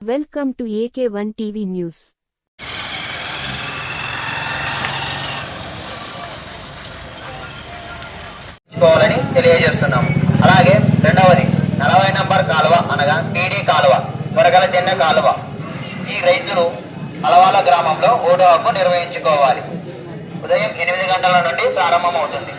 Welcome to AK1 TV News. తీసుకోవాలని తెలియజేస్తున్నాం అలాగే రెండవది నలభై నంబర్ కాలువ అనగా టీడీ కాలువ కొరగల చిన్న కాలువ. ఈ రైతులు అలవాల గ్రామంలో ఓటు హక్కు నిర్వహించుకోవాలి. ఉదయం ఎనిమిది గంటల నుండి ప్రారంభమవుతుంది.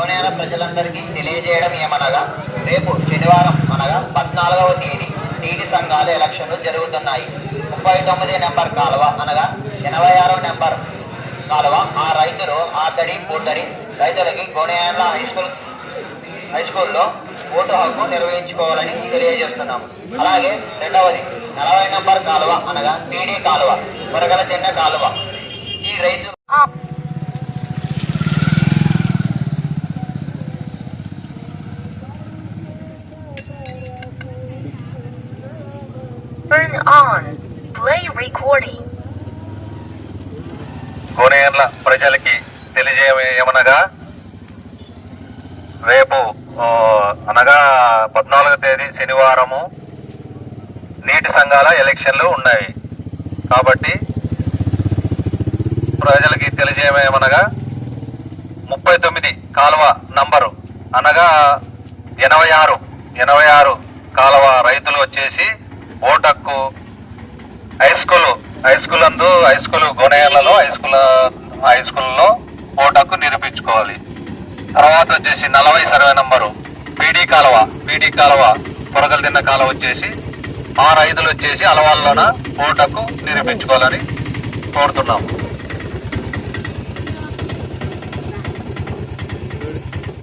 కోనేర ప్రజలందరికీ తెలియజేయడం ఏమనగా రేపు శనివారం అనగా పద్నాలుగవ తేదీ నీటి సంఘాల ఎలక్షన్లు జరుగుతున్నాయి. ముప్పై తొమ్మిది నెంబర్ కాలువ అనగా ఎనభై ఆరో నెంబర్ కాలువ ఆ రైతులు ఆర్దడి పూర్దడి రైతులకి గోనేల హై స్కూల్ హై స్కూల్లో ఓటు హక్కు నిర్వహించుకోవాలని తెలియజేస్తున్నాం అలాగే రెండవది నలభై నంబర్ కాలువ అనగా టీడీ కాలువ మురగల తిన్న కాలువ. ఈ రైతు Turn on. Play recording. కోనేర్ల ప్రజలకి తెలియజేయమనగా రేపు అనగా పద్నాలుగో తేదీ శనివారము నీటి సంఘాల ఎలక్షన్లు ఉన్నాయి కాబట్టి ప్రజలకి తెలియజేయమనగా ముప్పై తొమ్మిది కాలువ నంబరు అనగా ఎనభై ఆరు ఎనభై ఆరు కాలువ రైతులు వచ్చేసి ఓటక్కు హై స్కూల్ హై స్కూల్ అందు హై స్కూల్ గోనేళ్ళలో హై స్కూల్ హై స్కూల్లో ఓటకు నిరూపించుకోవాలి. తర్వాత వచ్చేసి నలభై సర్వే నంబరు పీడీ కాలువ పీడీ కాలువ పొరగలు తిన్న కాలువ వచ్చేసి ఆ రైతులు వచ్చేసి అలవాళ్ళలోన ఓటకు నిరూపించుకోవాలని కోరుతున్నాము.